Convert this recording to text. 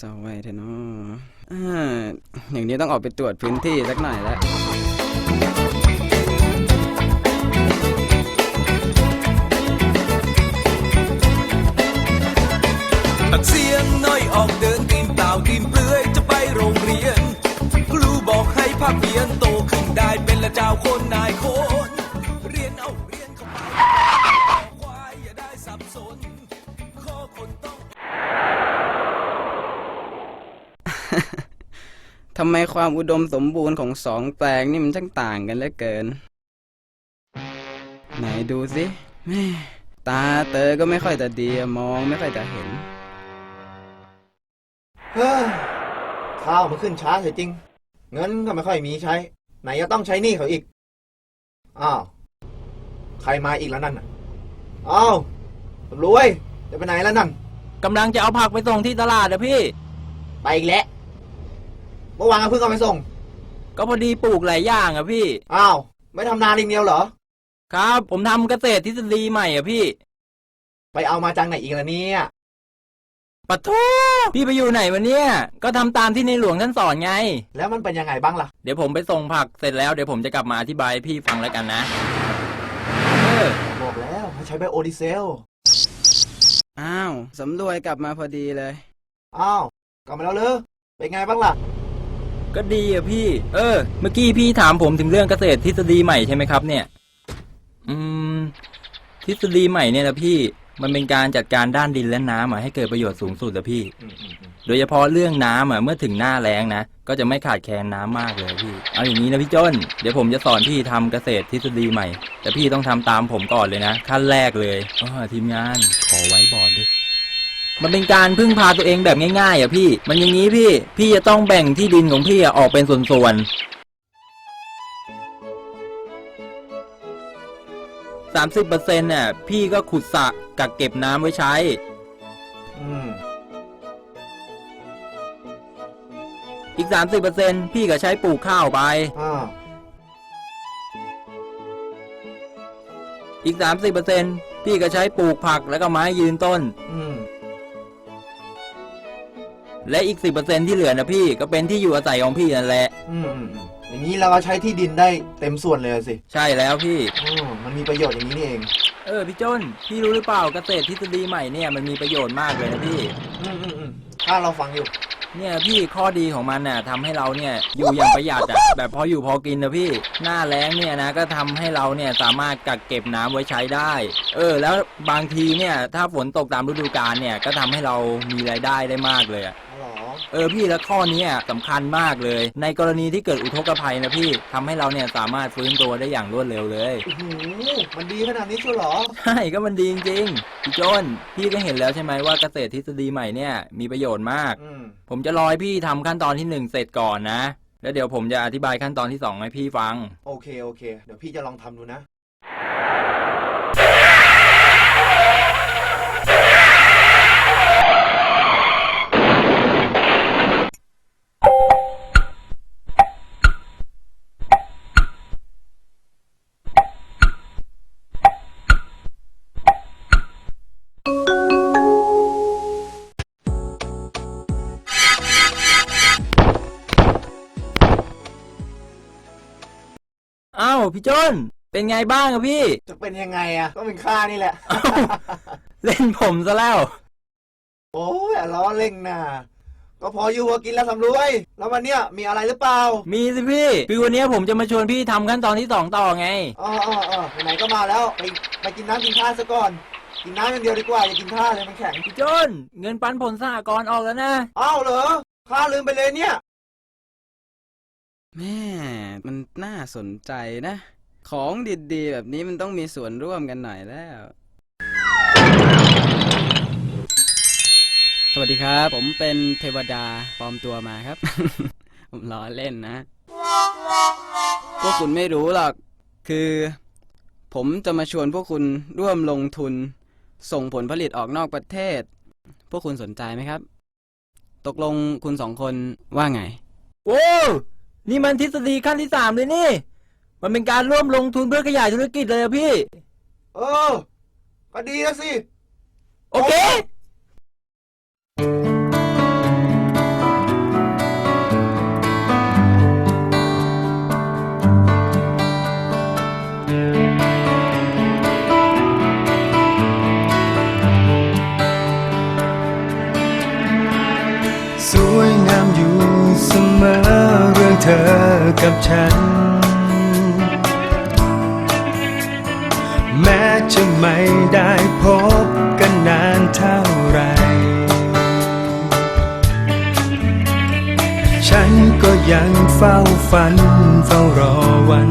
สาไว้เถอะเนาะอ่าอย่างนี้ต้องออกไปตรวจพื้นที่สักหน่อยแล้ว ทำไมความอุดมสมบูรณ์ของสองแปลงนี่มันช่างต่างกันเหลือเกิน ไหนดูสิแม่ตาเตอก็ไม่ค่อยจะดีอะมองไม่ค่อยจะเห็น เฮ้ยข้าวมันขึ้นช้าเสียจริง เงินก็ไม่ค่อยมีใช้ ไหนจะต้องใช้หนี้เขาอีก อ้าว ใครมาอีกแล้วนั่นน่ะอ้าวรวยจะไปไหนแล้วนั่นกำลังจะเอาผักไปส่งที่ตลาดอะพี่ ไปอีกแล้วเมื่อวานก็เพิ่งเอาไปส่ง ก็พอดีปลูกหลายอย่างอะพี่ อ้าว ไม่ทำนาลิงเดียวเหรอ ครับ ผมทำเกษตรทฤษฎีใหม่อะพี่ไปเอามาจากไหนอีกล่ะเนี่ย ปะทูพี่ไปอยู่ไหนวะเนี่ย ก็ทำตามที่ในหลวงท่านสอนไง แล้วมันเป็นยังไงบ้างล่ะ เดี๋ยวผมไปส่งผักเสร็จแล้วเดี๋ยวผมจะกลับมาอธิบายให้พี่ฟังแล้วกันนะ เออ บอกแล้วให้ใช้ไบโอดีเซล อ้าว สำรวยกลับมาพอดีเลย อ้าว กลับมาแล้วเลยเป็นไงบ้างล่ะ ก็ดีอะพี่ เออ เมื่อกี้พี่ถามผมถึงเรื่องเกษตรทฤษฎีใหม่ใช่ไหมครับ เนี่ย อืม ทฤษฎีใหม่เนี่ยนะพี่ มันเป็นการจัดการด้านดินและน้ำอะให้เกิดประโยชน์สูงสุดอะพี่อืมอืมอืมโดยเฉพาะเรื่องน้ำอะเมื่อถึงหน้าแล้งนะ ก็จะไม่ขาดแคลนน้ำมากเลยพี่ เอาอย่างนี้นะพี่จ้น เดี๋ยวผมจะสอนพี่ทำเกษตรทฤษฎีใหม่ แต่พี่ต้องทำตามผมก่อนเลยนะ ขั้นแรกเลยเออทีมงาน ขอไว้บอร์ดด้วย มันเป็นการพึ่งพาตัวเองแบบง่ายๆอะพี่ มันอย่างนี้พี่ พี่จะต้องแบ่งที่ดินของพี่อะออกเป็นส่วนๆสามสิบเปอร์เซ็นต์น่ะพี่ก็ขุดสระกักเก็บน้ำไว้ใช้ อืม อีกสามสิบเปอร์เซ็นต์พี่ก็ใช้ปลูกข้าวไป อ่า อีกสามสิบเปอร์เซ็นพี่ก็ใช้ปลูกผักแล้วก็ไม้ยืนต้น อืม และอีกสิบเปอร์เซ็นที่เหลือนะพี่ก็เป็นที่อยู่อาศัยของพี่นั่นแหละ อืมอืมอืมอย่างนี้เราก็ใช้ที่ดินได้เต็มส่วนเลยสิใช่แล้วพี่ อืมมันมีประโยชน์อย่างนี้นี่เอง เออพี่จ้นพี่รู้หรือเปล่าเกษตรทฤษฎีใหม่เนี่ยมันมีประโยชน์มากเลยนะพี่ อืมอืมอืมถ้าเราฟังอยู่ เนี่ยพี่ข้อดีของมันน่ะทำให้เราเนี่ยอยู่อย่างประหยัดอะแบบพออยู่พอกินนะพี่ หน้าแล้งเนี่ยนะก็ทำให้เราเนี่ยสามารถกักเก็บน้ำไว้ใช้ได้ เออ แล้วบางทีเนี่ยถ้าฝนตกตามฤดูกาลเนี่ยก็ทำให้เรามีรายได้ได้มากเลยอะ อ๋อเหรอ เออพี่แล้วข้อเนี้ยสำคัญมากเลย ในกรณีที่เกิดอุทกภัยนะพี่ทำให้เราเนี่ยสามารถฟื้นตัวได้อย่างรวดเร็วเลยโอ้โหมันดีขนาดนี้ชัวร์เหรอใช่ก็มันดีจริงๆพี่โจนพี่ก็เห็นแล้วใช่ไหมว่าเกษตรทฤษฎีใหม่เนี่ยมีประโยชน์มากอืมผมจะรอให้พี่ทำขั้นตอนที่หนึ่งเสร็จก่อนนะ แล้วเดี๋ยวผมจะอธิบายขั้นตอนที่สองให้พี่ฟัง โอเคโอเค เดี๋ยวพี่จะลองทำดูนะ พี่โจนเป็นไงบ้างอะพี่ จะเป็นยังไงอะก็เป็นค่านี่แหละเล่นผมซะแล้ว โอ้ยล้อเล่งนะก็พออยู่พอกินแล้วสำรวย แล้ววันเนี้ยมีอะไรหรือเปล่ามีสิพี่คือวันนี้ผมจะมาชวนพี่ทำขั้นตอนที่สองต่อไง อ๋ออ๋ออ๋อไหนๆก็มาแล้วไปไปกินน้ำกินข้าวซะก่อน กินน้ำอย่างเดียวดีกว่าอย่ากินข้าวเลยมันแข็งพี่โจนเงินปันผลสหกรณ์ออกแล้วนะ อ้าวเหรอข้าลืมไปเลยเนี่ย แม่มันน่าสนใจนะ ของดีๆ แบบนี้มันต้องมีส่วนร่วมกันหน่อยแล้ว สวัสดีครับ ผมเป็นเทวดาปลอมตัวมาครับ ผมล้อเล่นนะ พวกคุณไม่รู้หรอก คือ ผมจะมาชวนพวกคุณร่วมลงทุน ส่งผลผลิตออกนอกประเทศ พวกคุณสนใจไหมครับ ตกลงคุณสองคนว่าไง โอ้ นี่มันทฤษฎีขั้นที่สามเลยนี่ มันเป็นการร่วมลงทุนเพื่อขยายธุรกิจเลยอะพี่ เออ ก็ดีแล้วสิ โอเค เธอกับฉัน แม้จะไม่ได้พบกันนานเท่าไร ฉันก็ยังเฝ้าฝันเฝ้ารอวัน